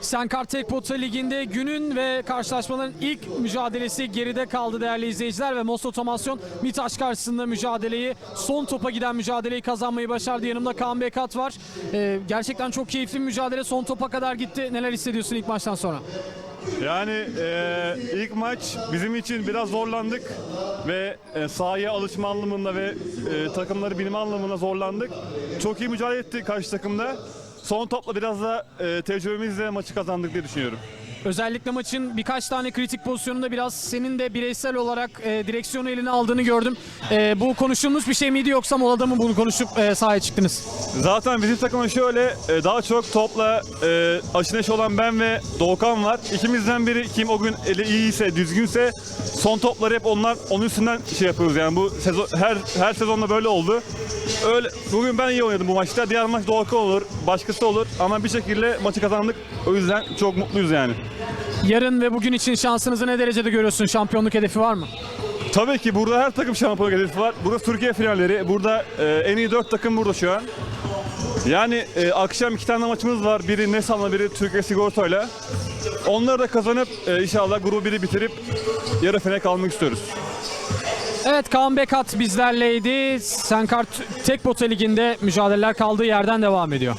Senkart Tekpota Ligi'nde günün ve karşılaşmaların ilk mücadelesi geride kaldı değerli izleyiciler ve Most Otomasyon Mitaş karşısında mücadeleyi son topa giden mücadeleyi kazanmayı başardı. Yanımda Kaan Bekat var. Ee, gerçekten çok keyifli bir mücadele son topa kadar gitti. Neler hissediyorsun ilk maçtan sonra? Yani e, ilk maç bizim için biraz zorlandık ve e, sahaya alışma anlamında ve e, takımları bilme anlamında zorlandık. Çok iyi mücadele etti karşı takımda. Son topla biraz da e, tecrübemizle maçı kazandık diye düşünüyorum. Özellikle maçın birkaç tane kritik pozisyonunda biraz senin de bireysel olarak e, direksiyonu eline aldığını gördüm. E, bu konuşulmuş bir şey miydi yoksa molada mı bunu konuşup e, sahaya çıktınız? Zaten bizim takımın şöyle e, daha çok topla e, aşırı neşe olan ben ve Doğukan var. İkimizden biri kim o gün eli iyiyse, düzgünse son topları hep onlar onun üstünden şey yapıyoruz yani bu sezon her her sezonda böyle oldu. Öyle bugün ben iyi oynadım bu maçta. Diğer maç Doğukan olur, başkası olur ama bir şekilde maçı kazandık. O yüzden çok mutluyuz yani. Yarın ve bugün için şansınızı ne derecede görüyorsun? Şampiyonluk hedefi var mı? Tabii ki burada her takım şampiyonluk hedefi var. Burada Türkiye finalleri. Burada e, en iyi dört takım burada şu an. Yani e, akşam iki tane maçımız var. Biri Nesam'la biri Türkiye Sigorta'yla. Onları da kazanıp e, inşallah grubu biri bitirip yarı finale kalmak istiyoruz. Evet Kaan Bekat bizlerleydi. Senkart Tekpota Ligi'nde mücadeleler kaldığı yerden devam ediyor.